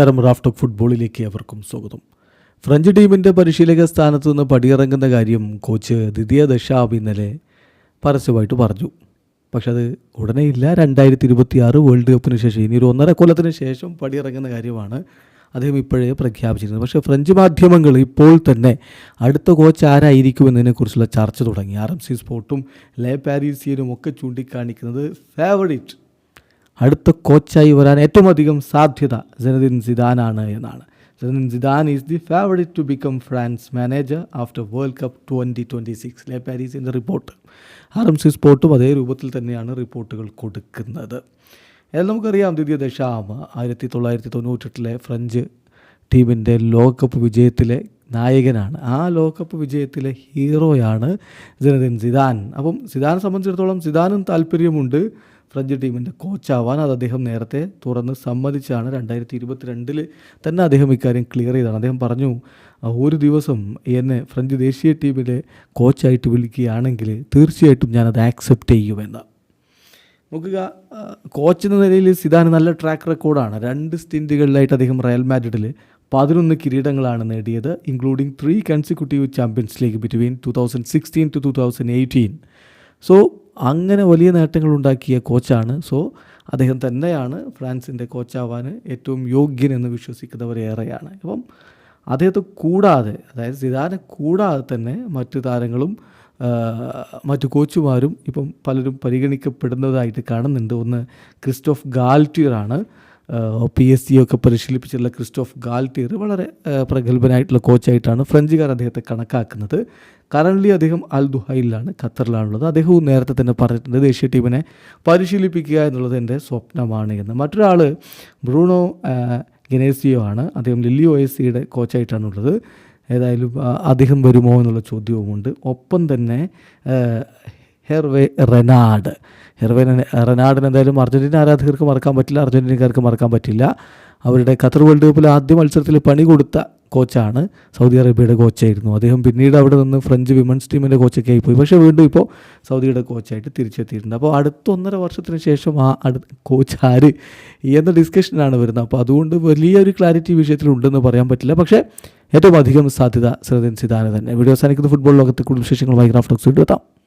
നമസ്കാരം റാഫ്റ്റോക്ക് ഫുട്ബോളിലേക്ക് അവർക്കും സ്വാഗതം. ഫ്രഞ്ച് ടീമിന്റെ പരിശീലക സ്ഥാനത്ത് നിന്ന് പടിയിറങ്ങുന്ന കാര്യം കോച്ച് ദ്വിതീയ ദശാബ് ഇന്നലെ പരസ്യമായിട്ട് പറഞ്ഞു. പക്ഷെ അത് ഉടനെ ഇല്ല. രണ്ടായിരത്തി ഇരുപത്തി ആറ് വേൾഡ് കപ്പിന് ശേഷം ഇനി ഒരു ഒന്നര കൊല്ലത്തിന് ശേഷം പടിയിറങ്ങുന്ന കാര്യമാണ് അദ്ദേഹം ഇപ്പോഴേ പ്രഖ്യാപിച്ചിരുന്നത് പക്ഷേ ഫ്രഞ്ച് മാധ്യമങ്ങൾ ഇപ്പോൾ തന്നെ അടുത്ത കോച്ച് ആരായിരിക്കും എന്നതിനെക്കുറിച്ചുള്ള ചർച്ച തുടങ്ങി. ആർ എം സി സ്പോർട്ടും ലേ പാരീസിയനും ഒക്കെ ചൂണ്ടിക്കാണിക്കുന്നത് ഫേവറിറ്റ് അടുത്ത കോച്ചായി വരാൻ ഏറ്റവും അധികം സാധ്യത ജനദിൻ സിദാനാണ് എന്നാണ്. Zinedine Zidane is the favourite to become France manager after World Cup twenty twenty six Le പാരീസിന്റെ റിപ്പോർട്ട്. ആർ എം സി സ്പോർട്ടും അതേ രൂപത്തിൽ തന്നെയാണ് റിപ്പോർട്ടുകൾ കൊടുക്കുന്നത്. എന്നാൽ നമുക്കറിയാം ദ്വിതീയ ദശാമ ആയിരത്തി തൊള്ളായിരത്തി തൊണ്ണൂറ്റെട്ടിലെ ഫ്രഞ്ച് ടീമിന്റെ ലോകകപ്പ് വിജയത്തിലെ നായകനാണ്. ആ ലോകകപ്പ് വിജയത്തിലെ ഹീറോയാണ് ജനദിൻ സിദാൻ. അപ്പം സിദാനെ സംബന്ധിച്ചിടത്തോളം സിദാനും താല്പര്യമുണ്ട്. ഫ്രഞ്ച് ടീമിന്റെ കോച്ചാവാൻ അത് അദ്ദേഹം നേരത്തെ തുറന്ന് സമ്മതിച്ചാണ് രണ്ടായിരത്തി ഇരുപത്തിരണ്ടിൽ തന്നെ അദ്ദേഹം ഇക്കാര്യം ക്ലിയർ ചെയ്താണ് അദ്ദേഹം പറഞ്ഞു ഒരു ദിവസം എന്നെ ഫ്രഞ്ച് ദേശീയ ടീമിലെ കോച്ചായിട്ട് വിളിക്കുകയാണെങ്കിൽ തീർച്ചയായിട്ടും ഞാനത് ആക്സെപ്റ്റ് ചെയ്യുമെന്ന്. നോക്കുക കോച്ച് എന്ന നിലയിൽ സിദാന് നല്ല ട്രാക്ക് റെക്കോർഡാണ് രണ്ട് സ്റ്റിന്റുകളിലായിട്ട് അദ്ദേഹം റയൽ മാഡ്രിഡിൽ പതിനൊന്ന് കിരീടങ്ങളാണ് നേടിയത് including three consecutive Champions League between two thousand sixteen to two thousand eighteen so അങ്ങനെ വലിയ നേട്ടങ്ങൾ ഉണ്ടാക്കിയ കോച്ചാണ്. സോ അദ്ദേഹം തന്നെയാണ് ഫ്രാൻസിന്റെ കോച്ചാവാൻ ഏറ്റവും യോഗ്യൻ എന്ന് വിശ്വസിക്കുന്നവരേറെയാണ് അപ്പം അദ്ദേഹത്തെ കൂടാതെ അതായത് സിദാനെ കൂടാതെ തന്നെ മറ്റു താരങ്ങളും മറ്റു കോച്ചുമാരും ഇപ്പം പലരും പരിഗണിക്കപ്പെടുന്നതായിട്ട് കാണുന്നുണ്ട്. ഒന്ന് ക്രിസ്റ്റോഫ് ഗാൽറ്റിയറാണ്. പി എസ് സി ഒക്കെ പരിശീലിപ്പിച്ചിട്ടുള്ള ക്രിസ്റ്റോഫ് ഗാൽട്ടിയർ വളരെ പ്രഗത്ഭനായിട്ടുള്ള കോച്ചായിട്ടാണ് ഫ്രഞ്ചുകാർ അദ്ദേഹത്തെ കണക്കാക്കുന്നത്. കറന്റ്ലി അദ്ദേഹം അൽ ദുഹൈലിലാണ് ഖത്തറിലാണുള്ളത്. അദ്ദേഹവും നേരത്തെ തന്നെ പറഞ്ഞിട്ടുണ്ട് ദേശീയ ടീമിനെ പരിശീലിപ്പിക്കുക എന്നുള്ളത് എന്റെ സ്വപ്നമാണ് എന്ന്. മറ്റൊരാൾ ബ്രൂണോ ഗനേസിയോ ആണ്. അദ്ദേഹം ലില്ലി ഒ എസ് സിയുടെ കോച്ചായിട്ടാണുള്ളത്. ഏതായാലും അദ്ദേഹം വരുമോ എന്നുള്ള ചോദ്യവുമുണ്ട്. ഒപ്പം തന്നെ ഹെർവേ റെനാഡ്. ഹെർവേ റെന- റെനാഡിന് എന്തായാലും അർജന്റീന ആരാധകർക്ക് മറക്കാൻ പറ്റില്ല അർജന്റീനക്കാർക്ക് മറക്കാൻ പറ്റില്ല. അവരുടെ ഖത്തർ വേൾഡ് കപ്പിൽ ആദ്യ മത്സരത്തിൽ പണി കൊടുത്ത കോച്ചാണ് സൗദി അറേബ്യയുടെ കോച്ചായിരുന്നു. അദ്ദേഹം പിന്നീട് അവിടെ നിന്ന് ഫ്രഞ്ച് വിമൻസ് ടീമിന്റെ കോച്ചൊക്കെ ആയിപ്പോയി പക്ഷേ വീണ്ടും ഇപ്പോൾ സൗദിയുടെ കോച്ചായിട്ട് തിരിച്ചെത്തിയിട്ടുണ്ട്. അപ്പോൾ അടുത്ത ഒന്നര വർഷത്തിന് ശേഷം ആ അടുത്ത കോച്ച് ആര് എന്ന ഡിസ്കഷനാണ് വരുന്നത്. അപ്പോൾ അതുകൊണ്ട് വലിയൊരു ക്ലാരിറ്റി വിഷയത്തിൽ ഉണ്ടെന്ന് പറയാൻ പറ്റില്ല. പക്ഷേ ഏറ്റവും അധികം സാധ്യത സിറദിൻ സിതാന തന്നെ. വീഡിയോ അവസാനിക്കുന്ന ഫുട്ബോൾ ലോകത്തെ കൂടുതൽ വിശേഷങ്ങൾ ഗ്രാഫ്റ്റോക്സ് വീണ്ടും എത്താം.